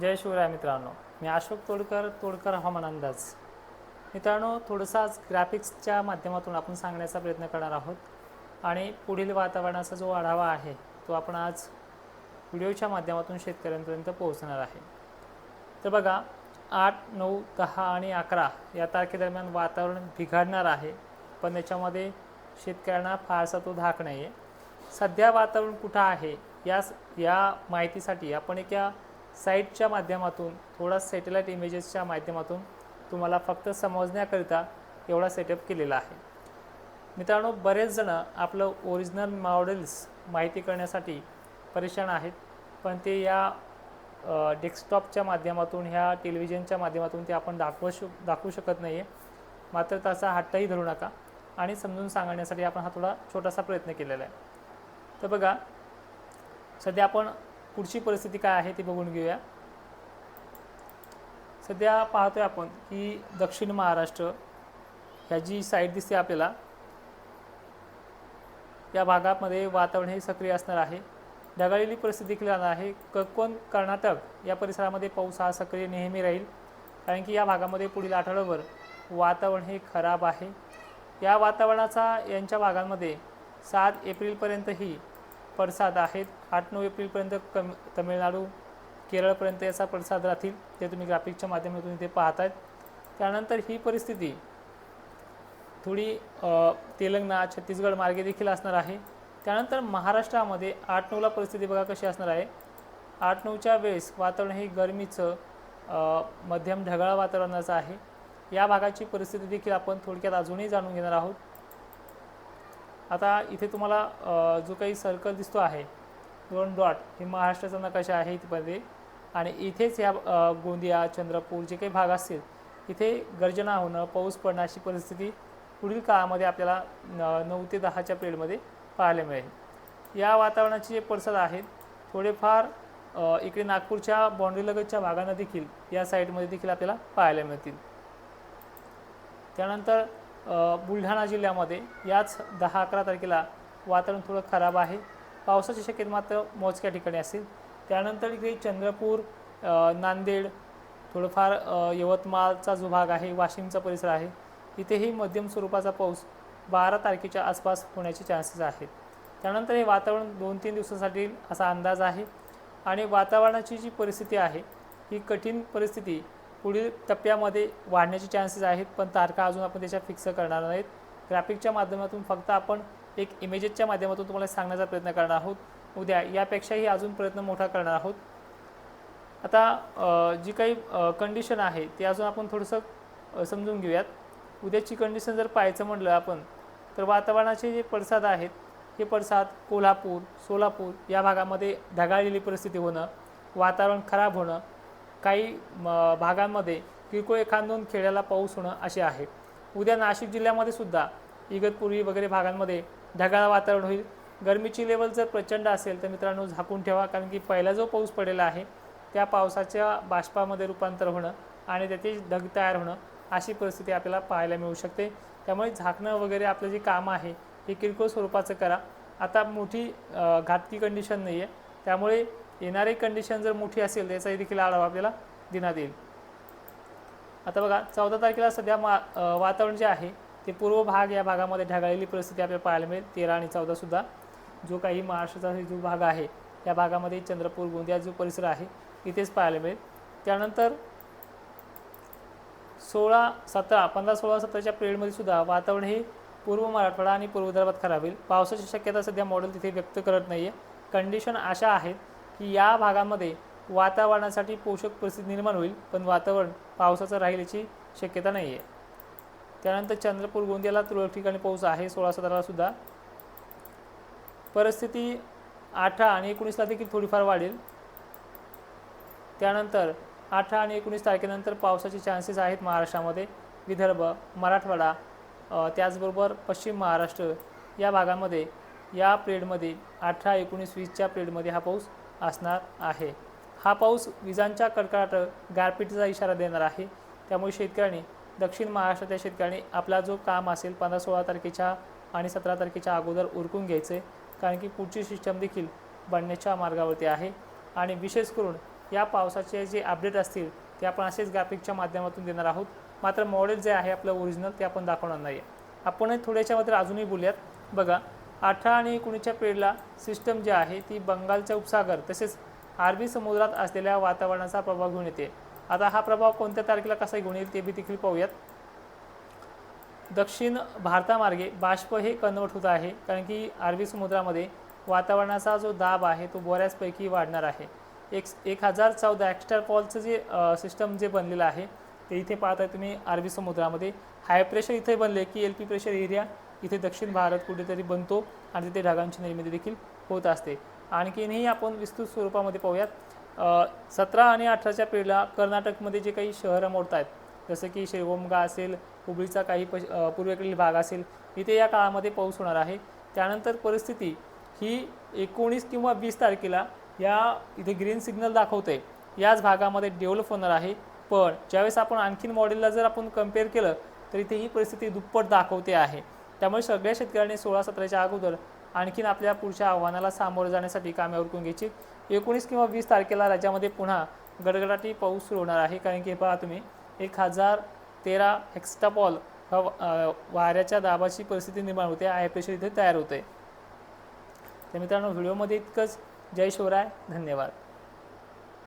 जय शिवराय मित्रांनो. मी अशोक तोडकर तोडकर हवामान अंदाज. मित्रांनो थोडंसं आज ग्राफिक्सच्या माध्यमातून आपण सांगण्याचा प्रयत्न करणार आहोत. आणि पुढील वातावरणाचा जो आढावा आहे तो आपण आज व्हिडिओच्या माध्यमातून शेतकऱ्यांपर्यंत पोहोचणार आहे. तर बघा आठ नऊ दहा आणि अकरा या तारखेदरम्यान वातावरण बिघडणार आहे. पण याच्यामध्ये शेतकऱ्यांना फारसा तो धाक नाही आहे सध्या वातावरण कुठं आहे या या माहितीसाठी आपण एका साईटच्या माध्यमातून थोडा सॅटेलाईट इमेजेसच्या माध्यमातून तुम्हाला फक्त समजण्याकरिता एवढा सेटअप केलेला आहे. मित्रांनो बरेचजणं आपलं ओरिजिनल मॉडेल्स माहिती करण्यासाठी परेशान आहेत पण ते या डेस्कटॉपच्या माध्यमातून ह्या टेलिव्हिजनच्या माध्यमातून ते आपण दाखवू शक दाखवू शकत नाही आहे मात्र त्याचा हट्टही धरू नका आणि समजून सांगण्यासाठी आपण हा थोडा छोटासा प्रयत्न केलेला आहे. तर बघा सध्या आपण पुढची परिस्थिती काय आहे ती बघून घेऊया. सध्या पाहतोय आपण की दक्षिण महाराष्ट्र ह्या जी साईड दिसते आपल्याला या भागामध्ये वातावरण हे सक्रिय असणार आहे. ढगाळलेली परिस्थिती देखील राहणार आहे. कोकण कर्नाटक या परिसरामध्ये पाऊस हा सक्रिय नेहमी राहील. कारण की या भागामध्ये पुढील आठवड्याभर वातावरण हे खराब आहे. या वातावरणाचा यांच्या भागांमध्ये सात एप्रिलपर्यंतही पडसाद आहेत. आठ नऊ एप्रिलपर्यंत कम तमिळनाडू केरळपर्यंत याचा पडसाद राहतील ते तुम्ही ग्राफिकच्या माध्यमातून इथे पाहतायत. त्यानंतर ही परिस्थिती थोडी तेलंगणा छत्तीसगड मार्गे देखील असणार आहे. त्यानंतर महाराष्ट्रामध्ये आठ नऊला परिस्थिती बघा कशी असणार आहे. आठ नऊच्या वेळेस वातावरण हे गरमीचं मध्यम ढगाळ वातावरणाचं आहे. या भागाची परिस्थिती देखील आपण थोडक्यात अजूनही जाणून घेणार आहोत. आता इथे तुम्हाला जो काही सर्कल दिसतो आहे दोन डॉट हे महाराष्ट्राचा नकाशा आहे इथमध्ये आणि इथेच ह्या गोंदिया चंद्रपूर जे काही भाग असतील इथे गर्जना होणं पाऊस पडणं अशी परिस्थिती पुढील काळामध्ये आपल्याला न- नऊ ते दहाच्या पिरियडमध्ये पाहायला मिळेल. या वातावरणाचे जे पडसाद आहेत थोडेफार इकडे नागपूरच्या बाँड्रीलगतच्या भागांना देखील या साईडमध्ये देखील आपल्याला पाहायला मिळतील. त्यानंतर बुलढाणा जिल्ह्यामध्ये याच दहा अकरा तारखेला वातावरण थोडं खराब आहे. पावसाची शक्यता मात्र मोजक्या ठिकाणी असेल. त्यानंतर इकडे चंद्रपूर नांदेड थोडंफार यवतमाळचा जो भाग आहे वाशिमचा परिसर आहे इथेही मध्यम स्वरूपाचा पाऊस बारा तारखेच्या आसपास होण्याचे चान्सेस आहेत. त्यानंतर हे वातावरण दोन तीन दिवसासाठी असा अंदाज आहे. आणि वातावरणाची जी परिस्थिती आहे ही कठीण परिस्थिती पुढील टप्प्यामध्ये वाढण्याचे चान्सेस आहेत पण तारखा अजून आपण त्याच्या फिक्स करणार नाहीत. ग्राफिकच्या माध्यमातून फक्त आपण एक इमेजेसच्या माध्यमातून तुम्हाला सांगण्याचा प्रयत्न करणार आहोत. उद्या यापेक्षाही अजून प्रयत्न मोठा करणार आहोत. आता जी काही कंडिशन आहे ते अजून आपण थोडंसं समजून घेऊयात. उद्याची कंडिशन जर पाहायचं म्हटलं आपण तर वातावरणाचे जे पडसाद आहेत हे पडसाद कोल्हापूर सोलापूर या भागामध्ये ढगाळलेली परिस्थिती होणं वातावरण खराब होणं काही म, भागांमध्ये किरकोळ एखादून खेड्याला पाऊस होणं असे आहे. उद्या नाशिक जिल्ह्यामध्ये सुद्धा इगतपुरी वगैरे भागांमध्ये ढगाळ वातावरण होईल. गरमीची लेवल जर प्रचंड असेल तर मित्रांनो झाकून ठेवा कारण की पहिला जो पाऊस पडलेला आहे त्या पावसाच्या बाष्पामध्ये रूपांतर होणं आणि त्याचे ढग तयार होणं अशी परिस्थिती आपल्याला पाहायला मिळू शकते. त्यामुळे झाकणं वगैरे आपलं जे काम आहे हे किरकोळ स्वरूपाचं करा. आता मोठी घातकी कंडिशन नाही आहे त्यामुळे येणारी कंडिशन जर मोठी असेल त्याचाही देखील आढावा आपल्याला देण्यात येईल. आता बघा चौदा तारखेला सध्या मा वातावरण जे आहे ते पूर्व भाग या भागामध्ये ढगाळलेली परिस्थिती आपल्याला पाहायला मिळेल. तेरा आणि चौदासुद्धा जो काही महाराष्ट्राचा जो भाग आहे या भागामध्ये चंद्रपूर गोंदिया जो परिसर आहे इथेच पाहायला मिळेल. त्यानंतर सोळा सतरा पंधरा सोळा सतराच्या पिरियडमध्ये सुद्धा वातावरण हे पूर्व मराठवाडा आणि पूर्व विदर्भात खराब होईल. पावसाची शक्यता सध्या मॉडेल तिथे व्यक्त करत नाही आहे कंडिशन अशा आहेत की या भागामध्ये वातावरणासाठी पोषक परिस्थिती निर्माण होईल पण वातावरण पावसाचं राहील याची शक्यता नाही आहे त्यानंतर चंद्रपूर गोंदियाला तुरळक ठिकाणी पाऊस आहे सोळा सतराला सुद्धा. परिस्थिती अठरा आणि एकोणीसला देखील थोडीफार वाढेल. त्यानंतर अठरा आणि एकोणीस तारखेनंतर पावसाचे चान्सेस आहेत महाराष्ट्रामध्ये. विदर्भ मराठवाडा त्याचबरोबर पश्चिम महाराष्ट्र या भागामध्ये या पिरियडमध्ये अठरा एकोणीस वीसच्या पिरियडमध्ये हा पाऊस असणार आहे. हा पाऊस विजांच्या कडकडाट गारपिटीचा इशारा देणार आहे. त्यामुळे शेतकऱ्यांनी दक्षिण महाराष्ट्रातल्या शेतकऱ्यांनी आपला जो काम असेल पंधरा सोळा तारखेच्या आणि सतरा तारखेच्या अगोदर उरकून घ्यायचे. कारण की पुढची सिस्टम देखील बनण्याच्या मार्गावरती आहे. आणि विशेष करून या पावसाचे जे अपडेट असतील ते आपण असेच ग्राफिकच्या माध्यमातून देणार आहोत. मात्र मॉडेल जे आहे आपलं ओरिजिनल ते आपण दाखवणार नाही आहे आपण थोड्याच्यामध्ये अजूनही बोलूयात. बघा अठरा आणि एकोणीसच्या पिढीला सिस्टम जी आहे ती बंगालच्या उपसागर तसेच अरबी समुद्रात असलेल्या वातावरणाचा प्रभाव घेऊन येते. आता हा प्रभाव कोणत्या तारखेला कसा घेऊन येईल ते बी देखील पाहूयात. दक्षिण भारतामार्गे बाष्प हे कन्वर्ट होत आहे कारण की अरबी समुद्रामध्ये वातावरणाचा जो दाब आहे तो बऱ्याचपैकी वाढणार आहे. एक एक हजार चौदा एक्स्ट्रा पॉलचं जे सिस्टम जे बनलेलं आहे ते इथे पाहताय तुम्ही अरबी समुद्रामध्ये. हाय प्रेशर इथे बनले की एल पी प्रेशर एरिया इथे दक्षिण भारत कुठेतरी बनतो आणि तिथे ढगांची निर्मिती देखील होत असते. आणखीनही आपण विस्तृत स्वरूपामध्ये पाहूयात. सतरा आणि अठराच्या पिढीला कर्नाटकमध्ये जे काही शहरं मोडत आहेत जसं की शिवमोगा असेल हुबळीचा काही पश पूर्वेकडील भाग असेल इथे या काळामध्ये पाऊस होणार आहे. त्यानंतर परिस्थिती ही एकोणीस किंवा वीस तारखेला या इथे ग्रीन सिग्नल दाखवते याच भागामध्ये डेव्हलप होणार आहे. पण ज्यावेळेस आपण आणखीन मॉडेलला जर आपण कंपेअर केलं तर इथे ही परिस्थिती दुप्पट दाखवते आहे. त्यामुळे सगळ्या शेतकऱ्यांनी सोळा सतराच्या अगोदर आणखीन आपल्या पुढच्या आव्हानाला सामोरं जाण्यासाठी कामे उरकून घ्यायची. एकोणीस किंवा वीस तारखेला राज्यामध्ये पुन्हा गडगडाटी पाऊस सुरू होणार आहे. कारण की पहा तुम्ही एक हजार तेरा हेक्स्टापॉल हा वाऱ्याच्या दाबाची परिस्थिती निर्माण होते. आय प्रेशर इथे तयार होते तर मित्रांनो व्हिडिओमध्ये इतकंच. जय शिवराय. धन्यवाद.